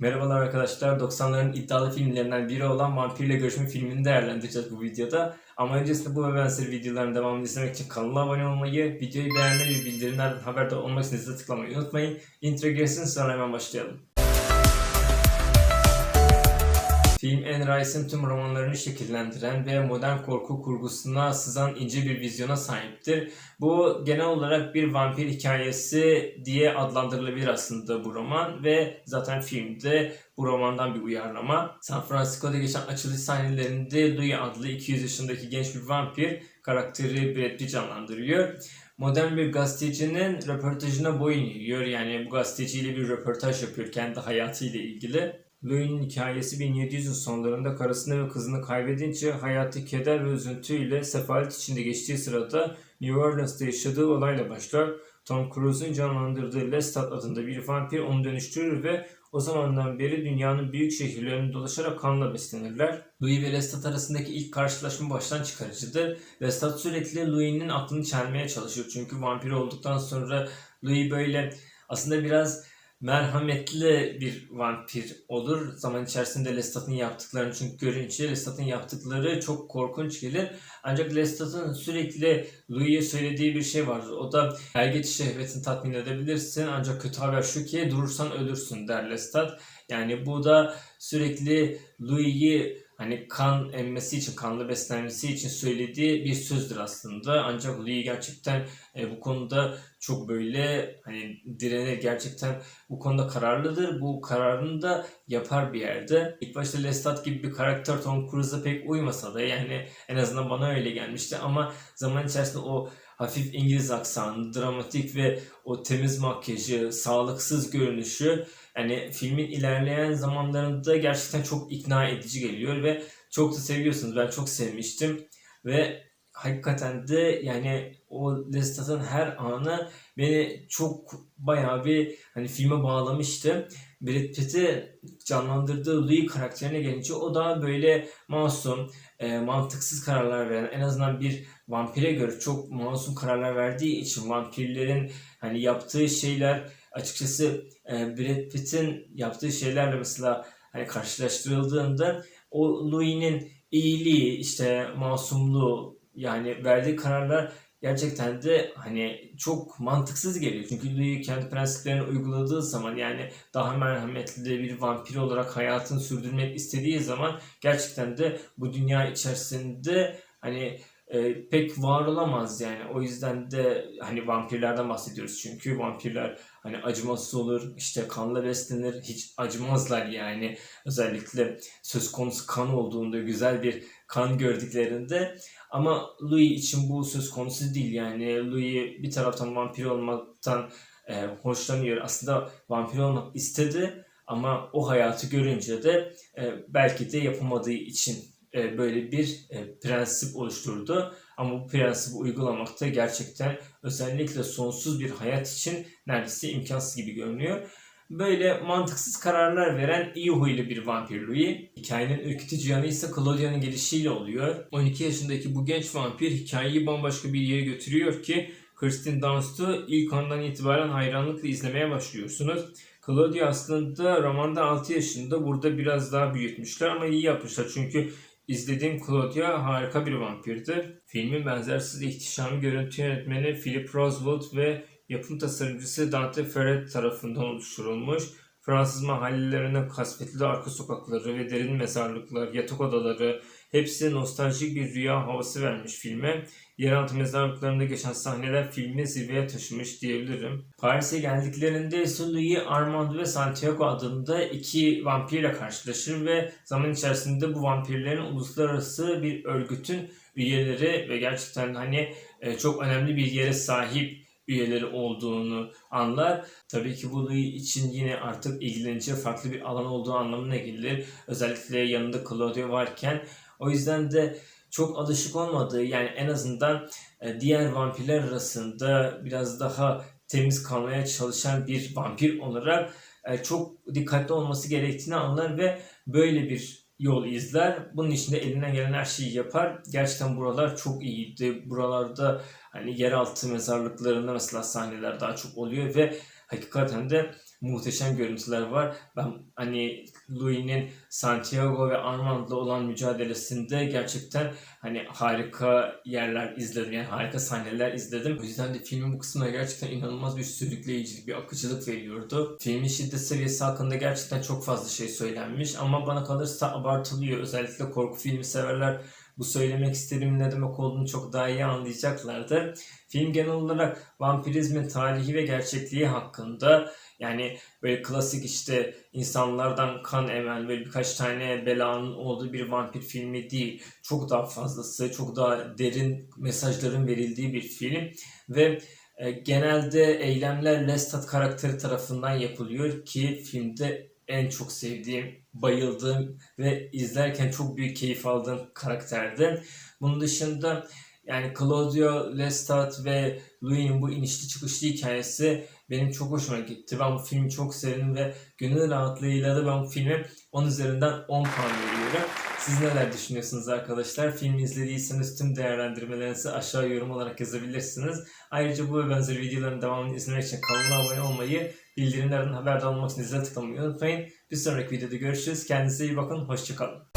Merhabalar arkadaşlar. 90'ların iddialı filmlerinden biri olan Vampirle Görüşme filmini değerlendireceğiz bu videoda. Ama öncesinde bu ve benzeri videoların devamını izlemek için kanala abone olmayı, videoyu beğenmeyi ve bildirimlerden haberdar olmak için tıklamayı unutmayın. Intro girsin sonra hemen başlayalım. Film Anne Rice'ın tüm romanlarını şekillendiren ve modern korku kurgusuna sızan ince bir vizyona sahiptir. Bu genel olarak bir vampir hikayesi diye adlandırılabilir aslında bu roman ve zaten filmde bu romandan bir uyarlama. San Francisco'da geçen açılış sahnelerinde Louis adlı 200 yaşındaki genç bir vampir karakteri Brad Pitt canlandırıyor. Modern bir gazetecinin röportajına boyun eğiyor. Yani bu gazeteciyle bir röportaj yapıyor kendi hayatıyla ilgili. Louis'nin hikayesi 1700'ün sonlarında karısını ve kızını kaybedince hayatı keder ve üzüntüyle sefalet içinde geçtiği sırada New Orleans'ta yaşadığı olayla başlar. Tom Cruise'un canlandırdığı Lestat adında bir vampir onu dönüştürür ve o zamandan beri dünyanın büyük şehirlerini dolaşarak kanla beslenirler. Louis ve Lestat arasındaki ilk karşılaşma baştan çıkarıcıdır. Lestat sürekli Louis'nin aklını çelmeye çalışır. Çünkü vampir olduktan sonra Louis böyle aslında biraz merhametli bir vampir olur. Zaman içerisinde Lestat'ın yaptıklarını çünkü görünce Lestat'ın yaptıkları çok korkunç gelir. Ancak Lestat'ın sürekli Louis'e söylediği bir şey vardır. O da her geçiş şehvetini tatmin edebilirsin ancak kötü haber şu ki durursan ölürsün der Lestat. Yani bu da sürekli Louis'i hani kan emmesi için, kanlı beslenmesi için söylediği bir sözdür aslında. Ancak Louis gerçekten e, bu konuda çok böyle hani direnir gerçekten bu konuda kararlıdır. Bu kararını da yapar bir yerde. İlk başta Lestat gibi bir karakter Tom Cruise'a pek uymasa da yani en azından bana öyle gelmişti ama zaman içerisinde o hafif İngiliz aksanı, dramatik ve o temiz makyajı, sağlıksız görünüşü yani filmin ilerleyen zamanlarında gerçekten çok ikna edici geliyor ve çok da seviyorsunuz. Ben çok sevmiştim ve hakikaten de yani o Lestat'ın her anı beni çok bayağı bir hani filme bağlamıştı. Brad Pitt'i canlandırdığı Louis karakterine gelince o da böyle masum, e, mantıksız kararlar veren en azından bir vampire göre çok masum kararlar verdiği için vampirlerin hani yaptığı şeyler açıkçası e, Brad Pitt'in yaptığı şeylerle mesela hani karşılaştırıldığında o Louis'nin iyiliği işte masumluğu yani verdiği kararlar gerçekten de hani çok mantıksız geliyor. Çünkü Louis kendi prensiplerini uyguladığı zaman yani daha merhametli bir vampir olarak hayatını sürdürmek istediği zaman gerçekten de bu dünya içerisinde hani e, pek var olamaz yani. O yüzden de hani vampirlerden bahsediyoruz çünkü vampirler hani acımasız olur, işte kanla beslenir, hiç acımazlar yani. Özellikle söz konusu kan olduğunda, güzel bir kan gördüklerinde. Ama Louis için bu söz konusu değil yani. Louis bir taraftan vampir olmaktan e, hoşlanıyor. Aslında vampir olmak istedi ama o hayatı görünce de e, belki de yapamadığı için e, böyle bir e, prensip oluşturdu. Ama bu prensibi uygulamakta gerçekten özellikle sonsuz bir hayat için neredeyse imkansız gibi görünüyor. Böyle mantıksız kararlar veren iyi huylu bir vampir Louis. Hikayenin ürkütücü yanı ise Claudia'nın gelişiyle oluyor. 12 yaşındaki bu genç vampir hikayeyi bambaşka bir yere götürüyor ki Kirsten Dunst'u ilk andan itibaren hayranlıkla izlemeye başlıyorsunuz. Claudia aslında romanda 6 yaşında burada biraz daha büyütmüşler ama iyi yapmışlar çünkü İzlediğim Claudia harika bir vampirdi. Filmin benzersiz ihtişamı görüntü yönetmeni Philip Rosewood ve yapım tasarımcısı Dante Ferret tarafından oluşturulmuş. Fransız mahallelerinin kasvetli arka sokakları ve derin mezarlıklar, yatak odaları hepsi nostaljik bir rüya havası vermiş filme. Yeraltı mezarlıklarında geçen sahneler filmi zirveye taşımış diyebilirim. Paris'e geldiklerinde ise Armand ve Santiago adında iki vampirle karşılaşır ve zaman içerisinde bu vampirlerin uluslararası bir örgütün üyeleri ve gerçekten hani e, çok önemli bir yere sahip üyeleri olduğunu anlar. Tabii ki bu için yine artık ilgileneceği farklı bir alan olduğu anlamına gelir. Özellikle yanında Claudia varken. O yüzden de çok alışık olmadığı yani en azından e, diğer vampirler arasında biraz daha temiz kalmaya çalışan bir vampir olarak e, çok dikkatli olması gerektiğini anlar ve böyle bir yol izler. Bunun için de elinden gelen her şeyi yapar. Gerçekten buralar çok iyiydi. Buralarda hani yeraltı mezarlıklarında mesela sahneler daha çok oluyor ve hakikaten de muhteşem görüntüler var. Ben hani Louis'nin Santiago ve Armand'la olan mücadelesinde gerçekten hani harika yerler izledim. Yani harika sahneler izledim. O yüzden de filmin bu kısmına gerçekten inanılmaz bir sürükleyicilik, bir akıcılık veriyordu. Filmin şiddet seviyesi hakkında gerçekten çok fazla şey söylenmiş ama bana kalırsa abartılıyor. Özellikle korku filmi severler bu söylemek istediğim ne demek olduğunu çok daha iyi anlayacaklardır. Film genel olarak vampirizmin tarihi ve gerçekliği hakkında yani böyle klasik işte insanlardan kan emen böyle birkaç tane belanın olduğu bir vampir filmi değil. Çok daha fazlası, çok daha derin mesajların verildiği bir film ve e, genelde eylemler Lestat karakteri tarafından yapılıyor ki filmde en çok sevdiğim, bayıldığım ve izlerken çok büyük keyif aldığım karakterdi. Bunun dışında yani Claudio Lestat ve Louis'in bu inişli çıkışlı hikayesi benim çok hoşuma gitti. Ben bu filmi çok sevdim ve gönül rahatlığıyla da ben bu filme 10 üzerinden 10 puan veriyorum. Siz neler düşünüyorsunuz arkadaşlar? Filmi izlediyseniz tüm değerlendirmelerinizi aşağı yorum olarak yazabilirsiniz. Ayrıca bu ve benzer videoların devamını izlemek için kanala abone olmayı, bildirimlerden haberdar olmak için zile tıklamayı unutmayın. Bir sonraki videoda görüşürüz. Kendinize iyi bakın. Hoşçakalın.